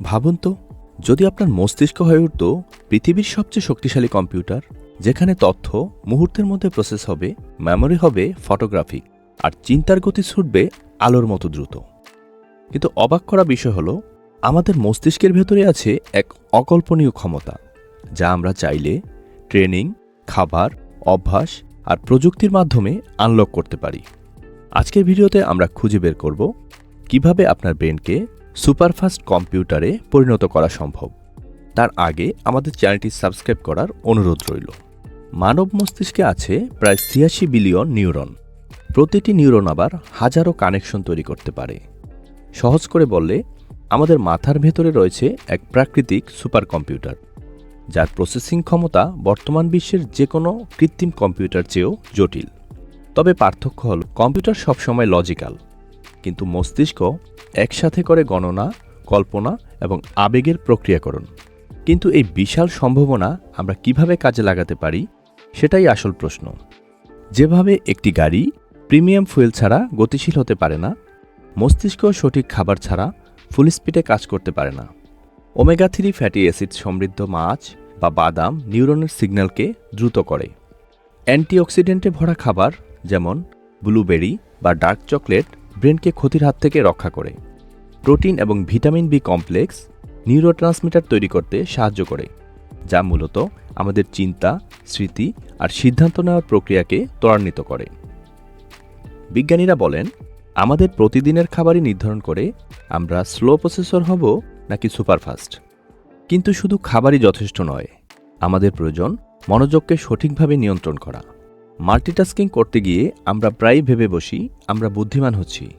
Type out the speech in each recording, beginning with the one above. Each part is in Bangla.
ভাবুন তো, যদি আপনার মস্তিষ্ক হয়ে উঠত পৃথিবীর সবচেয়ে শক্তিশালী কম্পিউটার, যেখানে তথ্য মুহূর্তের মধ্যে প্রসেস হবে মেমরি হবে ফটোগ্রাফিক আর চিন্তার গতি ছুটবে আলোর মতো দ্রুত। কিন্তু অবাক করা বিষয় হলো, আমাদের মস্তিষ্কের ভেতরে আছে এক অকল্পনীয় ক্ষমতা, যা আমরা চাইলে ট্রেনিং খাবার, অভ্যাস, আর প্রযুক্তির মাধ্যমে আনলক করতে পারি। আজকের ভিডিওতে আমরা খুঁজে বের করব, কীভাবে আপনার ব্রেনকে সুপারফাস্ট কম্পিউটারে পরিণত করা সম্ভব। তার আগে আমাদের চ্যানেলটি সাবস্ক্রাইব করার অনুরোধ রইল। মানব মস্তিষ্কে আছে প্রায় ছিয়াশি বিলিয়ন নিউরন। প্রতিটি নিউরন আবার হাজারো কানেকশন তৈরি করতে পারে। সহজ করে বললে, আমাদের মাথার ভেতরে রয়েছে এক প্রাকৃতিক সুপার কম্পিউটার যার প্রসেসিং ক্ষমতা বর্তমান বিশ্বের যে কোনো কৃত্রিম কম্পিউটার চেয়েও জটিল। তবে পার্থক্য হল, কম্পিউটার সবসময় লজিক্যাল। কিন্তু মস্তিষ্ক একসাথে করে গণনা, কল্পনা এবং আবেগের প্রক্রিয়াকরণ। কিন্তু এই বিশাল সম্ভাবনা আমরা কীভাবে কাজে লাগাতে পারি, সেটাই আসল প্রশ্ন। যেভাবে একটি গাড়ি প্রিমিয়াম ফুয়েল ছাড়া গতিশীল হতে পারে না, মস্তিষ্ক সঠিক খাবার ছাড়া ফুল স্পিডে কাজ করতে পারে না। ওমেগা থ্রি ফ্যাটি অ্যাসিড সমৃদ্ধ মাছ বা বাদাম নিউরনের সিগন্যালকে দ্রুত করে। অ্যান্টিঅক্সিডেন্টে ভরা খাবার যেমন ব্লুবেরি বা ডার্ক চকলেট ব্রেনকে ক্ষতির হাত থেকে রক্ষা করে। প্রোটিন এবং ভিটামিন বি কমপ্লেক্স নিউরোট্রান্সমিটার তৈরি করতে সাহায্য করে, যা মূলত আমাদের চিন্তা, স্মৃতি আর সিদ্ধান্ত নেওয়ার প্রক্রিয়াকে ত্বরান্বিত করে। বিজ্ঞানীরা বলেন, আমাদের প্রতিদিনের খাবারই নির্ধারণ করে আমরা স্লো প্রসেসর হব নাকি সুপারফাস্ট। কিন্তু শুধু খাবারই যথেষ্ট নয়, আমাদের প্রয়োজন মনোযোগকে সঠিকভাবে নিয়ন্ত্রণ করা। মাল্টিটাস্কিং করতে গিয়ে আমরা প্রায়ই ভেবে বসি, আমরা বুদ্ধিমান হচ্ছি।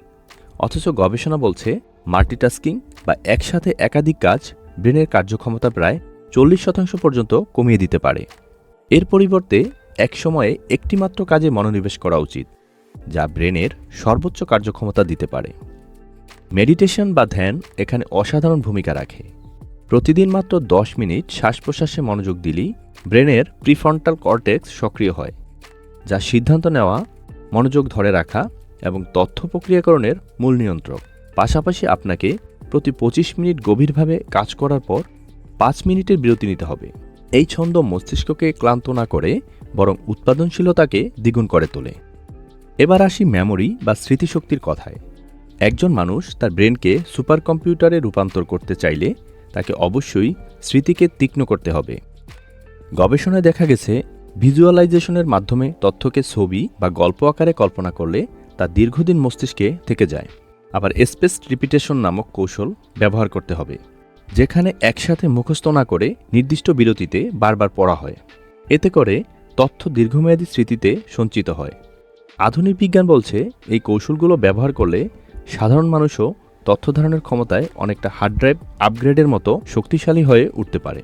অথচ গবেষণা বলছে, মাল্টিটাস্কিং বা একসাথে একাধিক কাজ ব্রেনের কার্যক্ষমতা প্রায় চল্লিশ শতাংশ পর্যন্ত কমিয়ে দিতে পারে। এর পরিবর্তে এক সময়ে একটিমাত্র কাজে মনোনিবেশ করা উচিত, যা ব্রেনের সর্বোচ্চ কার্যক্ষমতা দিতে পারে। মেডিটেশন বা ধ্যান এখানে অসাধারণ ভূমিকা রাখে। প্রতিদিন মাত্র দশ মিনিট শ্বাস প্রশ্বাসে মনোযোগ দিলেই ব্রেনের প্রিফ্রন্টাল কর্টেক্স সক্রিয় হয়। যা সিদ্ধান্ত নেওয়া, মনোযোগ ধরে রাখা এবং তথ্য প্রক্রিয়াকরণের মূল নিয়ন্ত্রক। পাশাপাশি আপনাকে প্রতি পঁচিশ মিনিট গভীরভাবে কাজ করার পর পাঁচ মিনিটের বিরতি নিতে হবে। এই ছন্দ মস্তিষ্ককে ক্লান্ত না করে বরং উৎপাদনশীলতাকে দ্বিগুণ করে তোলে। এবার আসি মেমোরি বা স্মৃতিশক্তির কথায়। একজন মানুষ তার ব্রেনকে সুপার কম্পিউটারে রূপান্তর করতে চাইলে তাকে অবশ্যই স্মৃতিকে তীক্ষ্ণ করতে হবে। গবেষণায় দেখা গেছে ভিজুয়ালাইজেশনের মাধ্যমে তথ্যকে ছবি বা গল্প আকারে কল্পনা করলে তা দীর্ঘদিন মস্তিষ্কে থেকে যায়। আবার স্পেস রিপিটেশন নামক কৌশল ব্যবহার করতে হবে, যেখানে একসাথে মুখস্থ না করে নির্দিষ্ট বিরতিতে বারবার পড়া হয়। এতে করে তথ্য দীর্ঘমেয়াদী স্মৃতিতে সঞ্চিত হয়। আধুনিক বিজ্ঞান বলছে, এই কৌশলগুলো ব্যবহার করলে সাধারণ মানুষও তথ্য ধারণের ক্ষমতায় অনেকটা হার্ড ড্রাইভ আপগ্রেডের মতো শক্তিশালী হয়ে উঠতে পারে।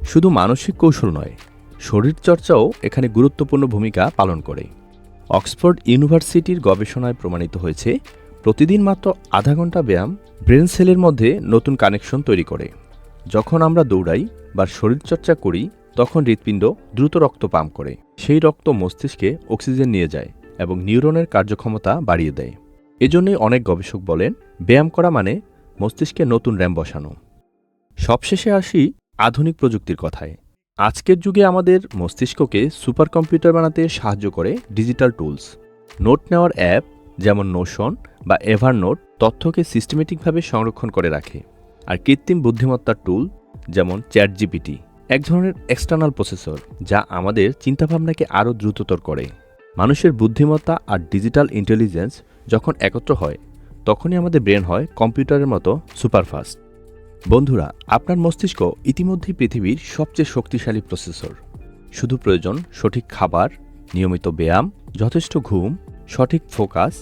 শুধু মানসিক কৌশল নয় শরীরচর্চাও এখানে গুরুত্বপূর্ণ ভূমিকা পালন করে। অক্সফোর্ড ইউনিভার্সিটির গবেষণায় প্রমাণিত হয়েছে, প্রতিদিন মাত্র আধা ঘণ্টা ব্যায়াম ব্রেন সেলের মধ্যে নতুন কানেকশন তৈরি করে। যখন আমরা দৌড়াই বা শরীরচর্চা করি, তখন হৃৎপিণ্ড দ্রুত রক্ত পাম্প করে। সেই রক্ত মস্তিষ্কে অক্সিজেন নিয়ে যায় এবং নিউরনের কার্যক্ষমতা বাড়িয়ে দেয়। এজন্যই অনেক গবেষক বলেন, ব্যায়াম করা মানে মস্তিষ্কে নতুন র্যাম বসানো। সবশেষে আসি আধুনিক প্রযুক্তির কথায়। আজকের যুগে আমাদের মস্তিষ্ককে সুপার কম্পিউটার বানাতে সাহায্য করে ডিজিটাল টুলস নোট নেওয়ার অ্যাপ যেমন নোশন বা এভার নোট তথ্যকে সিস্টেমেটিকভাবে সংরক্ষণ করে রাখে। আর কৃত্রিম বুদ্ধিমত্তার টুল যেমন চ্যাট জিপিটি এক ধরনের এক্সটার্নাল প্রসেসর যা আমাদের চিন্তাভাবনাকে আরও দ্রুততর করে। মানুষের বুদ্ধিমত্তা আর ডিজিটাল ইন্টেলিজেন্স যখন একত্র হয়, তখনই আমাদের ব্রেন হয় কম্পিউটারের মতো সুপারফাস্ট বন্ধুরা, আপনার মস্তিষ্ক ইতিমধ্যেই পৃথিবীর সবচেয়ে শক্তিশালী প্রসেসর। শুধু প্রয়োজন সঠিক খাবার, নিয়মিত ব্যায়াম, যথেষ্ট ঘুম, সঠিক ফোকাস,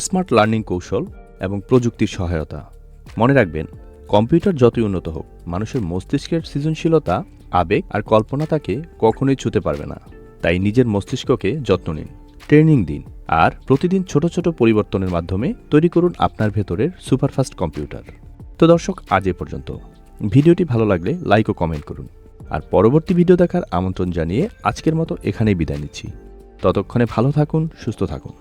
স্মার্ট লার্নিং কৌশল এবং প্রযুক্তির সহায়তা। মনে রাখবেন, কম্পিউটার যতই উন্নত হোক, মানুষের মস্তিষ্কের সৃজনশীলতা, আবেগ আর কল্পনা তাকে কখনোই ছুতে পারবে না। তাই নিজের মস্তিষ্ককে যত্ন নিন। ট্রেনিং দিন আর প্রতিদিন ছোট ছোট পরিবর্তনের মাধ্যমে তৈরি করুন আপনার ভেতরের সুপারফাস্ট কম্পিউটার। তো দর্শক, আজ এ পর্যন্ত। ভিডিওটি ভালো লাগলে লাইক ও কমেন্ট করুন। আর পরবর্তী ভিডিও দেখার আমন্ত্রণ জানিয়ে আজকের মতো এখানেই বিদায় নিচ্ছি। ততক্ষণে ভালো থাকুন, সুস্থ থাকুন।